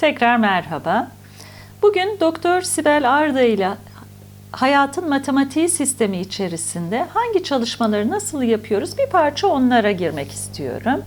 Tekrar merhaba. Bugün Doktor Sibel Arda ile hayatın matematiği sistemi içerisinde hangi çalışmaları nasıl yapıyoruz bir parça onlara girmek istiyorum.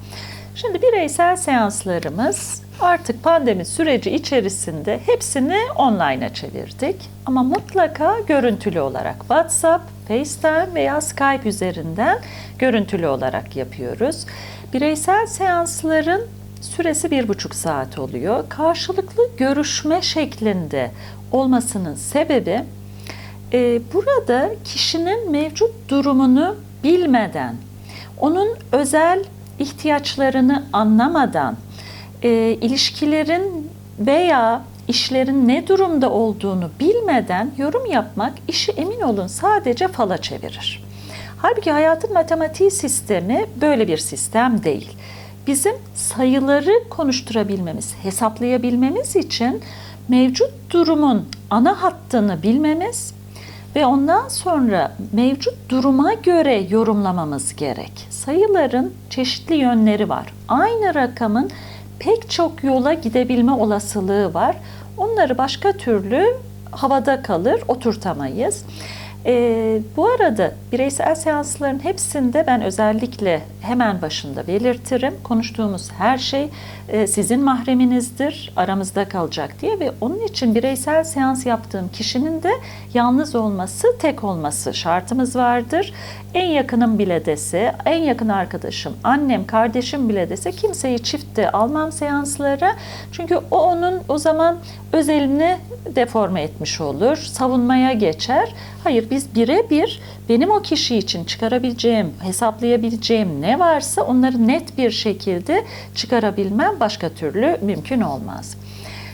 Şimdi bireysel seanslarımız artık pandemi süreci içerisinde hepsini online'a çevirdik. Ama mutlaka görüntülü olarak WhatsApp, FaceTime veya Skype üzerinden görüntülü olarak yapıyoruz. Bireysel seansların süresi bir buçuk saat oluyor. Karşılıklı görüşme şeklinde olmasının sebebi e, burada kişinin mevcut durumunu bilmeden, onun özel ihtiyaçlarını anlamadan, e, ilişkilerin veya işlerin ne durumda olduğunu bilmeden yorum yapmak işi emin olun sadece fala çevirir. Halbuki hayatın matematiği sistemi böyle bir sistem değil. Bizim sayıları konuşturabilmemiz, hesaplayabilmemiz için mevcut durumun ana hattını bilmemiz ve ondan sonra mevcut duruma göre yorumlamamız gerek. Sayıların çeşitli yönleri var. Aynı rakamın pek çok yola gidebilme olasılığı var. Onları başka türlü havada kalır, oturtamayız. Ee, bu arada bireysel seansların hepsinde ben özellikle hemen başında belirtirim. Konuştuğumuz her şey e, sizin mahreminizdir, aramızda kalacak diye ve onun için bireysel seans yaptığım kişinin de yalnız olması, tek olması şartımız vardır. En yakınım bile dese, en yakın arkadaşım, annem, kardeşim bile dese kimseyi çiftte almam seanslara. Çünkü o onun o zaman özelini deforme etmiş olur, savunmaya geçer. Hayır biz birebir benim o kişi için çıkarabileceğim, hesaplayabileceğim ne varsa onları net bir şekilde çıkarabilmem başka türlü mümkün olmaz.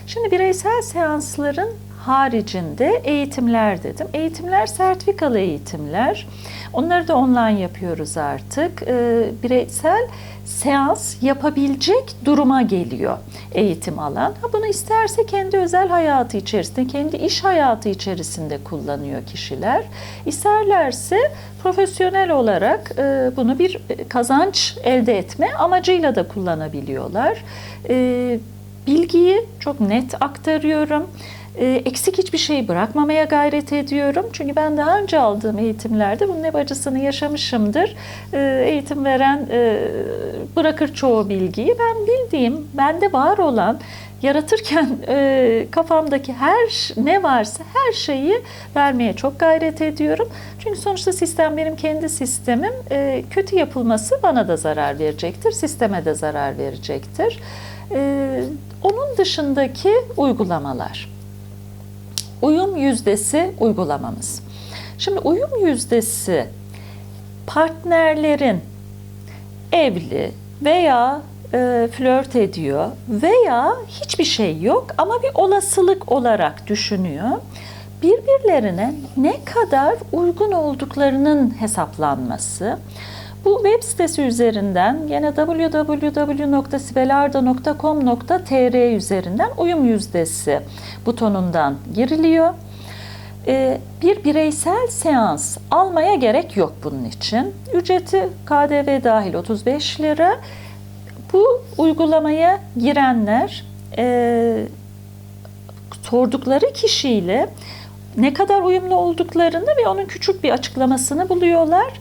Şimdi bireysel seansların haricinde eğitimler dedim. Eğitimler sertifikalı eğitimler. Onları da online yapıyoruz artık. Ee, bireysel seans yapabilecek duruma geliyor eğitim alan. Ha, bunu isterse kendi özel hayatı içerisinde, kendi iş hayatı içerisinde kullanıyor kişiler. İsterlerse profesyonel olarak e, bunu bir kazanç elde etme amacıyla da kullanabiliyorlar. E, bilgiyi çok net aktarıyorum. E, eksik hiçbir şey bırakmamaya gayret ediyorum. Çünkü ben daha önce aldığım eğitimlerde bunun hep acısını yaşamışımdır. E, eğitim veren e, bırakır çoğu bilgiyi. Ben bildiğim, bende var olan yaratırken e, kafamdaki her ne varsa her şeyi vermeye çok gayret ediyorum. Çünkü sonuçta sistem benim kendi sistemim. E, kötü yapılması bana da zarar verecektir, sisteme de zarar verecektir. Onun dışındaki uygulamalar. Uyum yüzdesi uygulamamız. Şimdi uyum yüzdesi partnerlerin evli veya e, flört ediyor veya hiçbir şey yok ama bir olasılık olarak düşünüyor. Birbirlerine ne kadar uygun olduklarının hesaplanması. Bu web sitesi üzerinden yine www.sibelarda.com.tr üzerinden uyum yüzdesi butonundan giriliyor. Ee, bir bireysel seans almaya gerek yok bunun için. Ücreti KDV dahil 35 lira. Bu uygulamaya girenler e, sordukları kişiyle ne kadar uyumlu olduklarını ve onun küçük bir açıklamasını buluyorlar.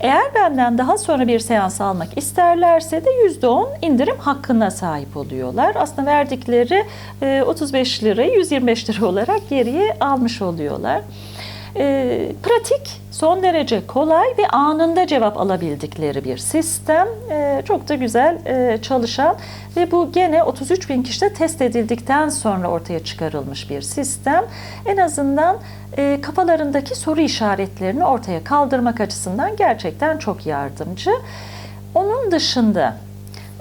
Eğer benden daha sonra bir seans almak isterlerse de %10 indirim hakkına sahip oluyorlar. Aslında verdikleri 35 lirayı 125 lira olarak geriye almış oluyorlar. E, pratik, son derece kolay ve anında cevap alabildikleri bir sistem. E, çok da güzel e, çalışan ve bu gene 33 bin kişide test edildikten sonra ortaya çıkarılmış bir sistem. En azından e, kafalarındaki soru işaretlerini ortaya kaldırmak açısından gerçekten çok yardımcı. Onun dışında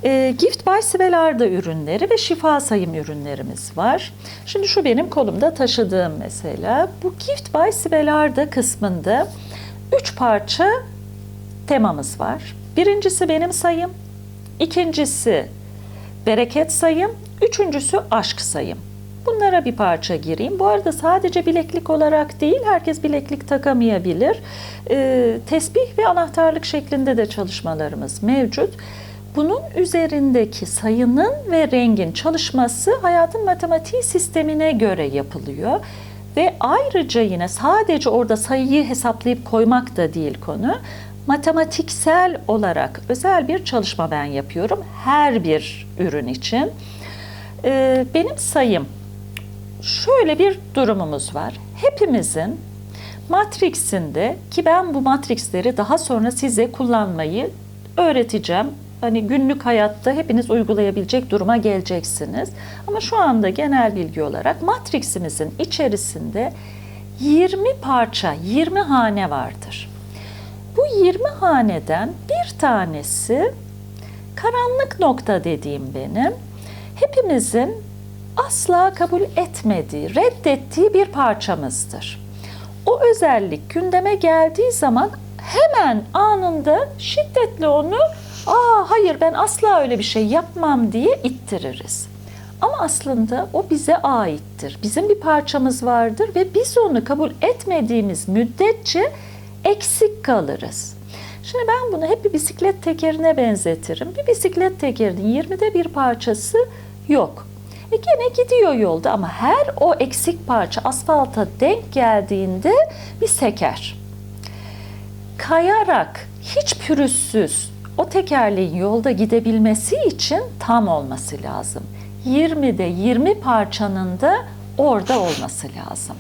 e, Gift by Sibel Arda ürünleri ve şifa sayım ürünlerimiz var. Şimdi şu benim kolumda taşıdığım mesela. Bu Gift by Sibel Arda kısmında üç parça temamız var. Birincisi benim sayım, ikincisi bereket sayım, üçüncüsü aşk sayım. Bunlara bir parça gireyim. Bu arada sadece bileklik olarak değil, herkes bileklik takamayabilir. E, tesbih ve anahtarlık şeklinde de çalışmalarımız mevcut. bunun üzerindeki sayının ve rengin çalışması hayatın matematiği sistemine göre yapılıyor. Ve ayrıca yine sadece orada sayıyı hesaplayıp koymak da değil konu. Matematiksel olarak özel bir çalışma ben yapıyorum her bir ürün için. Ee, benim sayım şöyle bir durumumuz var. Hepimizin Matrix'inde ki ben bu Matrix'leri daha sonra size kullanmayı öğreteceğim. Hani günlük hayatta hepiniz uygulayabilecek duruma geleceksiniz. Ama şu anda genel bilgi olarak Matrix'imizin içerisinde 20 parça, 20 hane vardır. Bu 20 haneden bir tanesi karanlık nokta dediğim benim. Hepimizin asla kabul etmediği, reddettiği bir parçamızdır. O özellik gündeme geldiği zaman hemen anında şiddetle onu aa hayır ben asla öyle bir şey yapmam diye ittiririz. Ama aslında o bize aittir. Bizim bir parçamız vardır ve biz onu kabul etmediğimiz müddetçe eksik kalırız. Şimdi ben bunu hep bir bisiklet tekerine benzetirim. Bir bisiklet tekerinin 20'de bir parçası yok. E gene gidiyor yolda ama her o eksik parça asfalta denk geldiğinde bir seker. Kayarak hiç pürüzsüz o tekerleğin yolda gidebilmesi için tam olması lazım. 20'de 20 parçanın da orada olması lazım.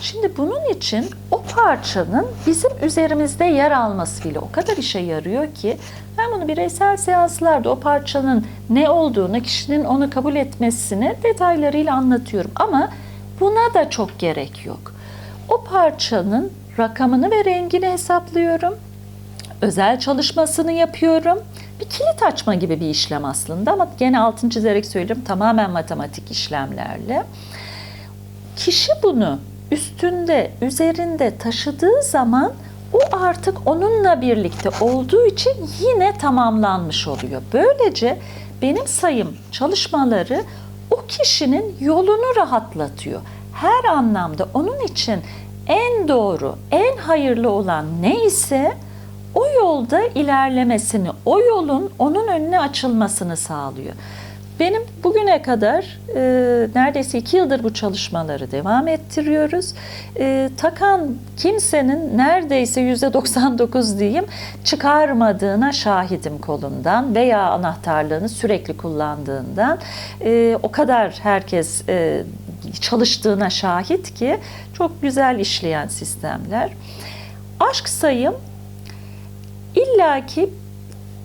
Şimdi bunun için o parçanın bizim üzerimizde yer alması bile o kadar işe yarıyor ki ben bunu bireysel seanslarda o parçanın ne olduğunu, kişinin onu kabul etmesini detaylarıyla anlatıyorum. Ama buna da çok gerek yok. O parçanın rakamını ve rengini hesaplıyorum. Özel çalışmasını yapıyorum. Bir kilit açma gibi bir işlem aslında ama gene altını çizerek söylüyorum tamamen matematik işlemlerle. Kişi bunu üstünde, üzerinde taşıdığı zaman o artık onunla birlikte olduğu için yine tamamlanmış oluyor. Böylece benim sayım çalışmaları o kişinin yolunu rahatlatıyor. Her anlamda onun için en doğru, en hayırlı olan ne ise o yolda ilerlemesini, o yolun onun önüne açılmasını sağlıyor. Benim bugüne kadar e, neredeyse iki yıldır bu çalışmaları devam ettiriyoruz. E, takan kimsenin neredeyse yüzde 99 diyeyim çıkarmadığına şahidim kolundan veya anahtarlığını sürekli kullandığından e, o kadar herkes e, çalıştığına şahit ki çok güzel işleyen sistemler. Aşk sayım illaki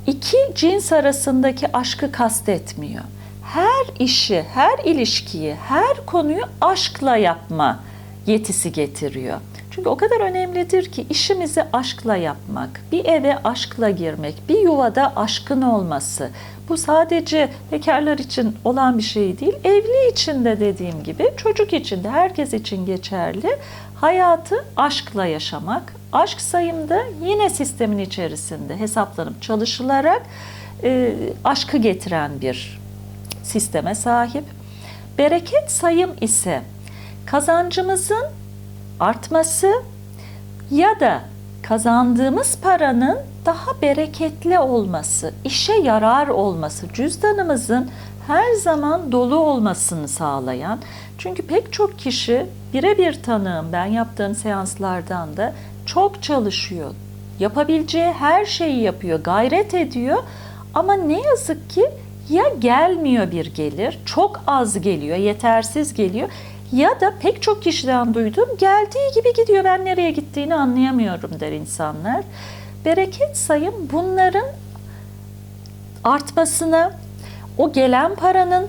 iki cins arasındaki aşkı kastetmiyor her işi, her ilişkiyi, her konuyu aşkla yapma yetisi getiriyor. Çünkü o kadar önemlidir ki işimizi aşkla yapmak, bir eve aşkla girmek, bir yuvada aşkın olması. Bu sadece bekarlar için olan bir şey değil, evli için de dediğim gibi çocuk için de herkes için geçerli. Hayatı aşkla yaşamak, aşk sayımda yine sistemin içerisinde hesaplanıp çalışılarak e, aşkı getiren bir sisteme sahip. Bereket sayım ise kazancımızın artması ya da kazandığımız paranın daha bereketli olması, işe yarar olması, cüzdanımızın her zaman dolu olmasını sağlayan. Çünkü pek çok kişi birebir tanığım ben yaptığım seanslardan da çok çalışıyor. Yapabileceği her şeyi yapıyor, gayret ediyor ama ne yazık ki ya gelmiyor bir gelir, çok az geliyor, yetersiz geliyor ya da pek çok kişiden duydum geldiği gibi gidiyor ben nereye gittiğini anlayamıyorum der insanlar. Bereket sayım bunların artmasına, o gelen paranın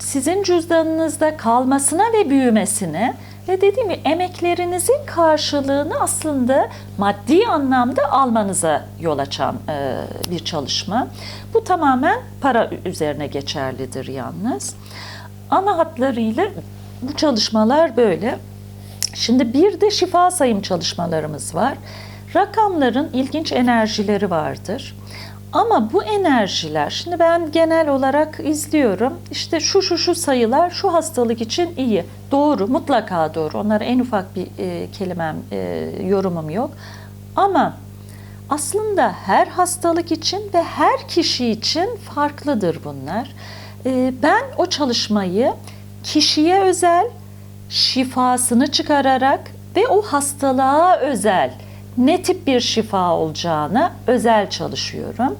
sizin cüzdanınızda kalmasına ve büyümesine ve dediğim gibi emeklerinizin karşılığını aslında maddi anlamda almanıza yol açan e, bir çalışma. Bu tamamen para üzerine geçerlidir yalnız. Ana hatlarıyla bu çalışmalar böyle. Şimdi bir de şifa sayım çalışmalarımız var. Rakamların ilginç enerjileri vardır. Ama bu enerjiler, şimdi ben genel olarak izliyorum. İşte şu şu şu sayılar şu hastalık için iyi. Doğru, mutlaka doğru. Onlara en ufak bir e, kelimem, e, yorumum yok. Ama Aslında her hastalık için ve her kişi için farklıdır bunlar. Ee, Ben o çalışmayı kişiye özel, şifasını çıkararak ve o hastalığa özel ne tip bir şifa olacağına özel çalışıyorum.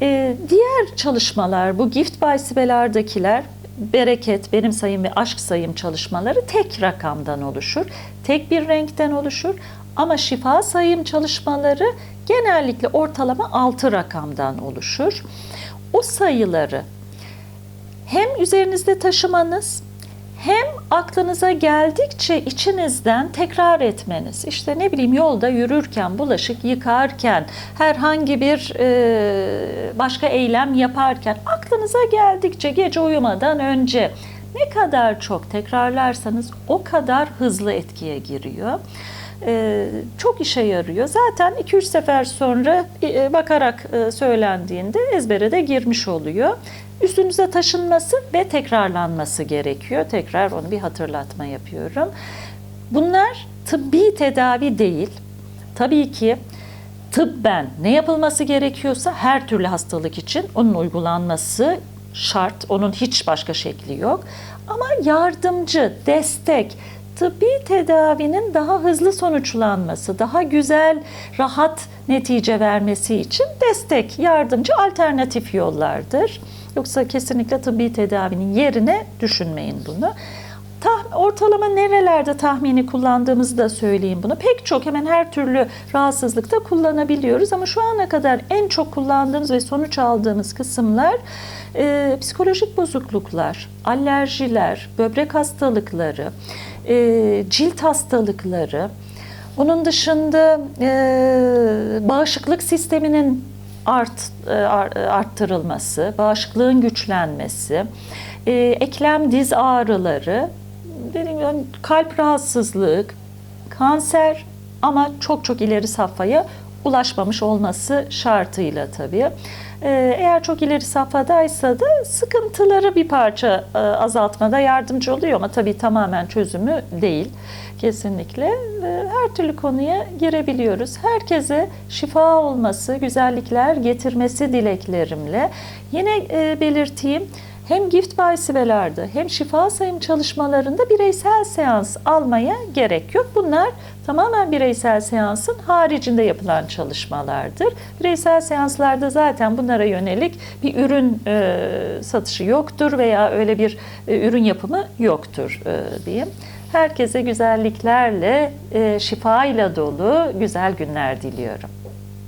Ee, diğer çalışmalar bu Gift by Sibel'ardakiler bereket, benim sayım ve aşk sayım çalışmaları tek rakamdan oluşur. Tek bir renkten oluşur. Ama şifa sayım çalışmaları genellikle ortalama 6 rakamdan oluşur. O sayıları hem üzerinizde taşımanız hem aklınıza geldikçe içinizden tekrar etmeniz. İşte ne bileyim yolda yürürken, bulaşık yıkarken, herhangi bir e, başka eylem yaparken aklınıza geldikçe gece uyumadan önce ne kadar çok tekrarlarsanız o kadar hızlı etkiye giriyor. E, çok işe yarıyor. Zaten 2-3 sefer sonra e, bakarak e, söylendiğinde ezbere de girmiş oluyor üstünüze taşınması ve tekrarlanması gerekiyor. Tekrar onu bir hatırlatma yapıyorum. Bunlar tıbbi tedavi değil. Tabii ki tıbben ne yapılması gerekiyorsa her türlü hastalık için onun uygulanması şart. Onun hiç başka şekli yok. Ama yardımcı, destek, tıbbi tedavinin daha hızlı sonuçlanması, daha güzel, rahat netice vermesi için destek, yardımcı alternatif yollardır. Yoksa kesinlikle tıbbi tedavinin yerine düşünmeyin bunu. Ortalama nerelerde tahmini kullandığımızı da söyleyeyim bunu. Pek çok hemen her türlü rahatsızlıkta kullanabiliyoruz ama şu ana kadar en çok kullandığımız ve sonuç aldığımız kısımlar e, psikolojik bozukluklar, alerjiler, böbrek hastalıkları, e, cilt hastalıkları, onun dışında e, bağışıklık sisteminin art e, arttırılması, bağışıklığın güçlenmesi, e, eklem diz ağrıları, dediğim gibi kalp rahatsızlık, kanser ama çok çok ileri safhaya ulaşmamış olması şartıyla tabii. E, eğer çok ileri safhadaysa da sıkıntıları bir parça azaltmada yardımcı oluyor ama tabii tamamen çözümü değil kesinlikle. Her türlü konuya girebiliyoruz. Herkese şifa olması, güzellikler getirmesi dileklerimle. Yine belirteyim, hem Gift by Sibel'arda hem şifa sayım çalışmalarında bireysel seans almaya gerek yok. Bunlar tamamen bireysel seansın haricinde yapılan çalışmalardır. Bireysel seanslarda zaten bunlara yönelik bir ürün e, satışı yoktur veya öyle bir e, ürün yapımı yoktur e, diyeyim. Herkese güzelliklerle, e, şifayla dolu güzel günler diliyorum.